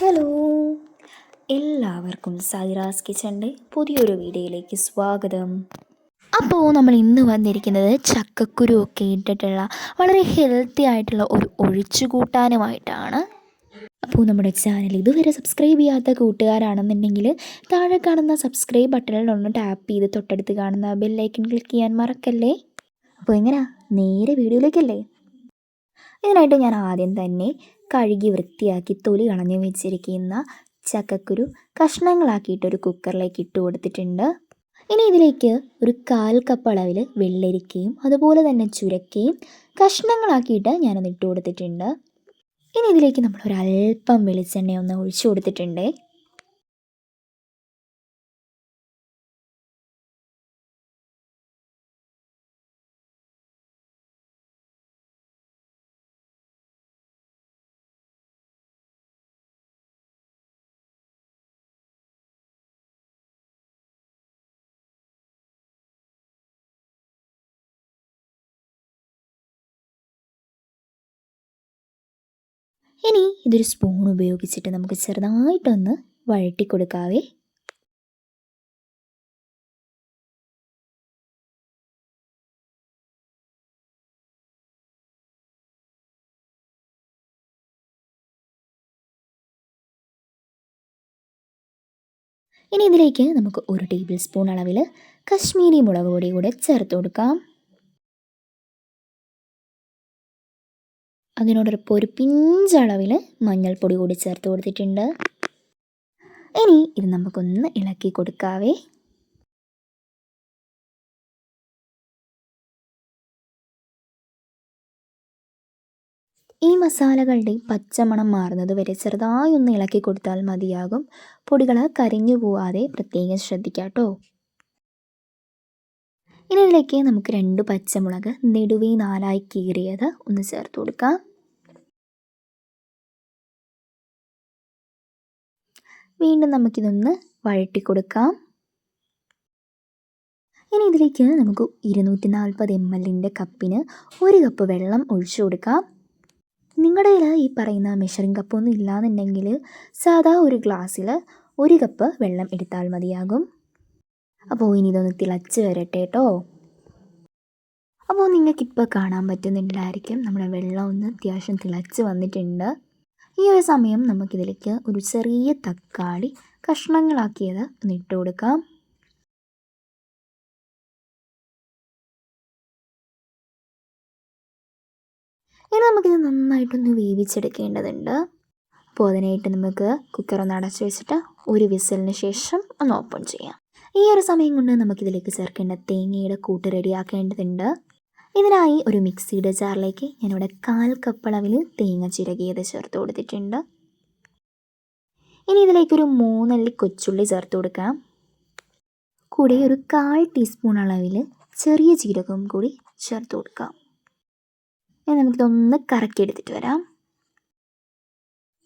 Hello. എല്ലാവർക്കും സൈറാസ് കിച്ചന്റെ പുതിയൊരു വീഡിയോയിലേക്ക് സ്വാഗതം. അപ്പോൾ നമ്മൾ ഇന്ന് വന്നിരിക്കുന്നത് ചക്കക്കുരു ഒക്കെ ഇട്ടിട്ടുള്ള വളരെ ഹെൽത്തി ആയിട്ടുള്ള ഒരു ഒഴിച്ചുകൂട്ടാനുമായിട്ടാണ് അപ്പോൾ നമ്മുടെ ചാനൽ ഇതുവരെ സബ്സ്ക്രൈബ് ചെയ്യാത്ത കൂട്ടുകാരാണെന്നുണ്ടെങ്കിൽ താഴെ കാണുന്ന സബ്സ്ക്രൈബ് ബട്ടണിൽ ഒന്ന് ടാപ്പ് ചെയ്ത് തൊട്ടടുത്ത് കാണുന്ന ബെല്ലൈക്കൺ ക്ലിക്ക് ചെയ്യാൻ മറക്കല്ലേ? അപ്പോൾ എങ്ങനെയാ നേരെ വീഡിയോയിലേക്കല്ലേ? ഇതിനായിട്ട് ഞാൻ ആദ്യം തന്നെ കഴുകി വൃത്തിയാക്കി തൊലി കളഞ്ഞു വെച്ചിരിക്കുന്ന ചക്കക്കുരു കഷ്ണങ്ങളാക്കിയിട്ട് ഒരു കുക്കറിലേക്ക് ഇട്ട് കൊടുത്തിട്ടുണ്ട്. ഇനി ഇതിലേക്ക് ഒരു കാൽ കപ്പ് അളവിൽ വെള്ളരിക്കയും അതുപോലെ തന്നെ ചുരക്കയും കഷ്ണങ്ങളാക്കിയിട്ട് ഞാനൊന്ന് ഇട്ട് കൊടുത്തിട്ടുണ്ട്. ഇനി ഇതിലേക്ക് നമ്മൾ ഒരല്പം വെളിച്ചെണ്ണ ഒന്ന് ഒഴിച്ചു കൊടുത്തിട്ടുണ്ട്. ഇനി ഇതൊരു സ്പൂൺ ഉപയോഗിച്ചിട്ട് നമുക്ക് ചെറുതായിട്ടൊന്ന് വഴറ്റി കൊടുക്കാവേ ഇനി ഇതിലേക്ക് നമുക്ക് ഒരു ടേബിൾ സ്പൂൺ അളവിൽ കശ്മീരി മുളക് പൊടി കൂടെ ചേർത്ത് കൊടുക്കാം. അതിനോടൊപ്പം ഒരു പിഞ്ചളവിൽ മഞ്ഞൾപ്പൊടി കൂടി ചേർത്ത് കൊടുത്തിട്ടുണ്ട്. ഇനി ഇത് നമുക്കൊന്ന് ഇളക്കി കൊടുക്കാവേ. ഈ മസാലകളുടെ പച്ചമണം മാറുന്നത് വരെ ചെറുതായി ഒന്ന് ഇളക്കി കൊടുത്താൽ മതിയാകും. പൊടികൾ കരിഞ്ഞു പോവാതെ പ്രത്യേകം ശ്രദ്ധിക്കാട്ടോ ഇനി ഇതിലേക്ക് നമുക്ക് രണ്ട് പച്ചമുളക് നെടുവേ നാലായി കീറിയത് ഒന്ന് ചേർത്ത് കൊടുക്കാം. വീണ്ടും നമുക്കിതൊന്ന് വഴറ്റി കൊടുക്കാം ഇനി ഇതിലേക്ക് നമുക്ക് ഇരുന്നൂറ്റി നാൽപ്പത് എം എല്ലിന്റെ കപ്പിന് ഒരു കപ്പ് വെള്ളം ഒഴിച്ചു കൊടുക്കാം. നിങ്ങളുടെ കയ്യിൽ ഈ പറയുന്ന മെഷറിംഗ് കപ്പൊന്നും ഇല്ലാന്നുണ്ടെങ്കിൽ സാധാ ഒരു ഗ്ലാസ്സിൽ ഒരു കപ്പ് വെള്ളം എടുത്താൽ മതിയാകും. അപ്പോൾ ഇനി ഇതൊന്ന് തിളച്ച് വരട്ടെ കേട്ടോ. അപ്പോൾ നിങ്ങൾക്കിപ്പോൾ കാണാൻ പറ്റുന്നുണ്ടായിരിക്കും നമ്മുടെ വെള്ളം ഒന്ന് അത്യാവശ്യം തിളച്ച് വന്നിട്ടുണ്ട്. ഈ ഒരു സമയം നമുക്കിതിലേക്ക് ഒരു ചെറിയ തക്കാളി കഷ്ണങ്ങളാക്കിയത് ഒന്നിട്ട് കൊടുക്കാം. ഇനി നമുക്കിത് നന്നായിട്ടൊന്ന് വേവിച്ചെടുക്കേണ്ടതുണ്ട്. അപ്പോൾ അതിനായിട്ട് നമുക്ക് കുക്കർ ഒന്ന് അടച്ചു വെച്ചിട്ട് ഒരു വിസലിന് ശേഷം ഒന്ന് ഓപ്പൺ ചെയ്യാം. ഈ ഒരു സമയം കൊണ്ട് നമുക്കിതിലേക്ക് ചേർക്കേണ്ട തേങ്ങയുടെ കൂട്ട് റെഡിയാക്കേണ്ടതുണ്ട് ഇതിനായി ഒരു മിക്സിയുടെ ജാറിലേക്ക് ഞാനിവിടെ കാൽ കപ്പളവിൽ തേങ്ങ ചിരകിയത് ചേർത്ത് കൊടുത്തിട്ടുണ്ട്. ഇനി ഇതിലേക്കൊരു മൂന്നല്ലി കൊച്ചുള്ളി ചേർത്ത് കൊടുക്കാം. കൂടെ ഒരു കാൽ ടീസ്പൂൺ അളവിൽ ചെറിയ ജീരകവും കൂടി ചേർത്ത് കൊടുക്കാം. ഇനി നമുക്കിതൊന്ന് കറക്കിയെടുത്തിട്ട് വരാം.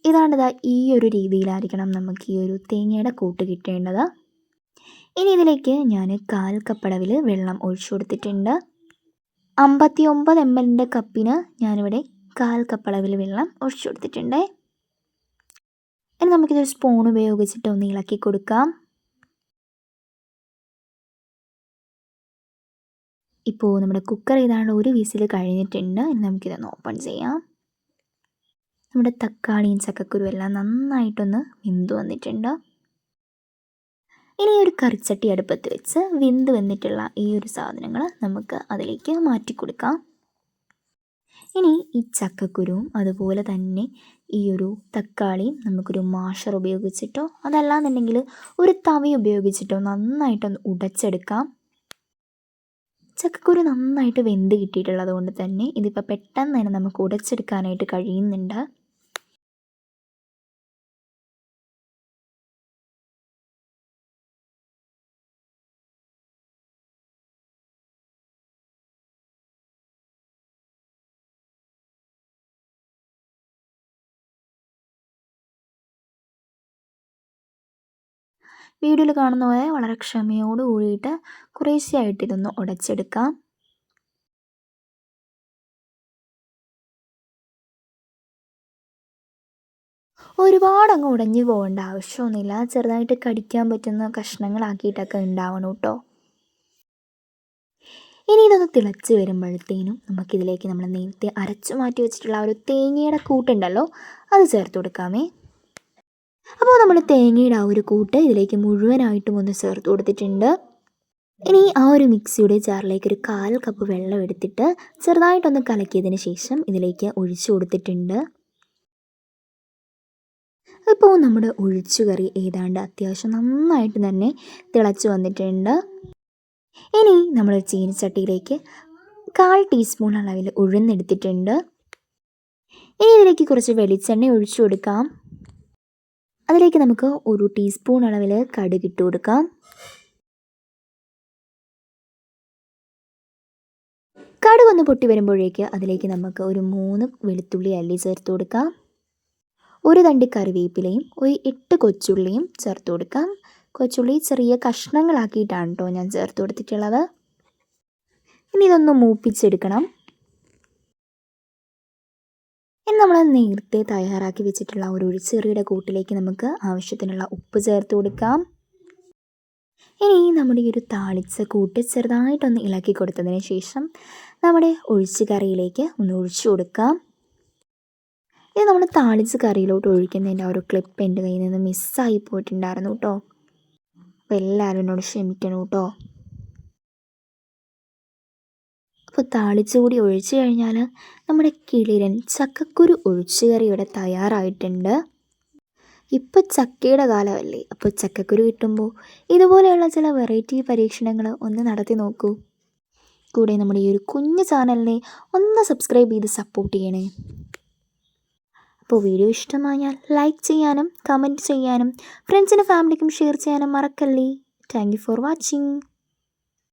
ഇതാണ് ഈ ഒരു രീതിയിലായിരിക്കണം നമുക്ക് ഈ ഒരു തേങ്ങയുടെ കൂട്ട് കിട്ടേണ്ടത്. ഇനി ഇതിലേക്ക് ഞാൻ കാൽ കപ്പടവിൽ വെള്ളം ഒഴിച്ചു കൊടുത്തിട്ടുണ്ട്. അമ്പത്തി ഒമ്പത് എം എല്ലിന്റെ കപ്പിന് ഞാനിവിടെ കാൽ കപ്പളവിൽ വെള്ളം ഒഴിച്ചു കൊടുത്തിട്ടുണ്ട്. ഇനി നമുക്കിതൊരു സ്പൂൺ ഉപയോഗിച്ചിട്ട് ഒന്ന് ഇളക്കി കൊടുക്കാം. ഇപ്പോൾ നമ്മുടെ കുക്കർ ഏതാണ്ട് ഒരു വിസിൽ കഴിഞ്ഞിട്ടുണ്ട്. ഇനി നമുക്കിതൊന്ന് ഓപ്പൺ ചെയ്യാം. നമ്മുടെ തക്കാളിയും ചക്കക്കുരുവെല്ലാം നന്നായിട്ടൊന്ന് വെന്ത് വന്നിട്ടുണ്ട്. ഇനി ഒരു കറിച്ചട്ടി അടുപ്പത്ത് വെച്ച് വെന്ത് വന്നിട്ടുള്ള ഈ ഒരു സാധനങ്ങൾ നമുക്ക് അതിലേക്ക് മാറ്റി കൊടുക്കാം ഇനി ഈ ചക്കക്കുരുവും അതുപോലെ തന്നെ ഈ ഒരു തക്കാളിയും നമുക്കൊരു മാഷർ ഉപയോഗിച്ചിട്ടോ അതല്ലാന്നുണ്ടെങ്കിൽ ഒരു തവി ഉപയോഗിച്ചിട്ടോ നന്നായിട്ടൊന്ന് ഉടച്ചെടുക്കാം. ചക്കക്കുരു നന്നായിട്ട് വെന്ത് കിട്ടിയിട്ടുള്ളത് കൊണ്ട് തന്നെ ഇതിപ്പോൾ പെട്ടെന്ന് തന്നെ നമുക്ക് ഉടച്ചെടുക്കാനായിട്ട് കഴിയുന്നുണ്ട്. വീഡിയോയിൽ കാണുന്ന പോലെ വളരെ ക്ഷമയോട് കൂടിയിട്ട് കുറേശ്ശെയായിട്ട് ഇതൊന്ന് ഉടച്ചെടുക്കാം. ഒരുപാട് അങ്ങ് ഉടഞ്ഞു പോകേണ്ട ആവശ്യമൊന്നുമില്ല. ചെറുതായിട്ട് കടിക്കാൻ പറ്റുന്ന കഷ്ണങ്ങളാക്കിയിട്ടൊക്കെ ഉണ്ടാവണം കേട്ടോ. ഇനി ഇതൊന്ന് തിളച്ച് വരുമ്പോഴത്തേനും നമുക്കിതിലേക്ക് നമ്മൾ നേരത്തെ അരച്ചു മാറ്റി വെച്ചിട്ടുള്ള ആ ഒരു തേങ്ങയുടെ കൂട്ടുണ്ടല്ലോ അത് ചേർത്ത് കൊടുക്കാമേ. അപ്പോൾ നമ്മൾ തേങ്ങയുടെ ആ ഒരു കൂട്ട് ഇതിലേക്ക് മുഴുവനായിട്ടും ഒന്ന് ചേർത്ത് കൊടുത്തിട്ടുണ്ട്. ഇനി ആ ഒരു മിക്സിയുടെ ജാറിലേക്ക് ഒരു കാൽ കപ്പ് വെള്ളം എടുത്തിട്ട് ചെറുതായിട്ടൊന്ന് കലക്കിയതിന് ശേഷം ഇതിലേക്ക് ഒഴിച്ചു കൊടുത്തിട്ടുണ്ട്. ഇപ്പോൾ നമ്മുടെ ഒഴിച്ചുകറി ഏതാണ്ട് അത്യാവശ്യം നന്നായിട്ട് തന്നെ തിളച്ചു വന്നിട്ടുണ്ട്. ഇനി നമ്മൾ ചീനച്ചട്ടിയിലേക്ക് കാൽ ടീസ്പൂൺ അളവിൽ ഉഴുന്നെടുത്തിട്ടുണ്ട്. ഇനി ഇതിലേക്ക് കുറച്ച് വെളിച്ചെണ്ണ ഒഴിച്ചു കൊടുക്കാം. അതിലേക്ക് നമുക്ക് ഒരു ടീസ്പൂൺ അളവിൽ കടുക് ഇട്ട് കൊടുക്കാം. കടുക് ഒന്ന് പൊട്ടി വരുമ്പോഴേക്ക് അതിലേക്ക് നമുക്ക് ഒരു മൂന്ന് വെളുത്തുള്ളി അല്ലി ചേർത്ത് കൊടുക്കാം. ഒരു തണ്ടി കറിവേപ്പിലയും ഒരു എട്ട് കൊച്ചുള്ളിയും ചേർത്ത് കൊടുക്കാം. കൊച്ചുള്ളി ചെറിയ കഷ്ണങ്ങളാക്കിയിട്ടാണ് കേട്ടോ ഞാൻ ചേർത്ത് കൊടുത്തിട്ടുള്ളത്. ഇനി ഇതൊന്ന് മൂപ്പിച്ചെടുക്കണം. ഇനി നമ്മൾ നേരത്തെ തയ്യാറാക്കി വെച്ചിട്ടുള്ള ഒരു ഒഴിച്ചെറിയുടെ കൂട്ടിലേക്ക് നമുക്ക് ആവശ്യത്തിനുള്ള ഉപ്പ് ചേർത്ത് കൊടുക്കാം. ഇനി നമ്മുടെ ഈ ഒരു താളിച്ച കൂട്ട് ചെറുതായിട്ടൊന്ന് ഇളക്കി കൊടുത്തതിന് ശേഷം നമ്മുടെ ഒഴിച്ച് കറിയിലേക്ക് ഒന്ന് ഒഴിച്ചു കൊടുക്കാം. ഇത് നമ്മൾ താളിച്ച് കറിയിലോട്ട് ഒഴിക്കുന്നതിന്റെ ഒരു ക്ലിപ്പ് എന്റെ കയ്യിൽ നിന്ന് മിസ്സായി പോയിട്ടുണ്ടായിരുന്നു കേട്ടോ അപ്പോൾ എല്ലാവരും എന്നോട് ക്ഷമിക്കണം കേട്ടോ അപ്പോൾ താളിച്ച് കൂടി ഒഴിച്ചു കഴിഞ്ഞാൽ നമ്മുടെ കിളിരൻ ചക്കക്കുരു ഒഴിച്ചുകറി ഇവിടെ തയ്യാറായിട്ടുണ്ട്. ഇപ്പോൾ ചക്കയുടെ കാലമല്ലേ? അപ്പോൾ ചക്കക്കുരു കിട്ടുമ്പോൾ ഇതുപോലെയുള്ള ചില വെറൈറ്റി പരീക്ഷണങ്ങൾ ഒന്ന് നടത്തി നോക്കൂ. കൂടെ നമ്മുടെ ഈ ഒരു കുഞ്ഞു ചാനലിനെ ഒന്ന് സബ്സ്ക്രൈബ് ചെയ്ത് സപ്പോർട്ട് ചെയ്യണേ. അപ്പോൾ വീഡിയോ ഇഷ്ടമായാൽ ലൈക്ക് ചെയ്യാനും കമന്റ് ചെയ്യാനും ഫ്രണ്ട്സിനും ഫാമിലിക്കും ഷെയർ ചെയ്യാനും മറക്കല്ലേ? Thank you for watching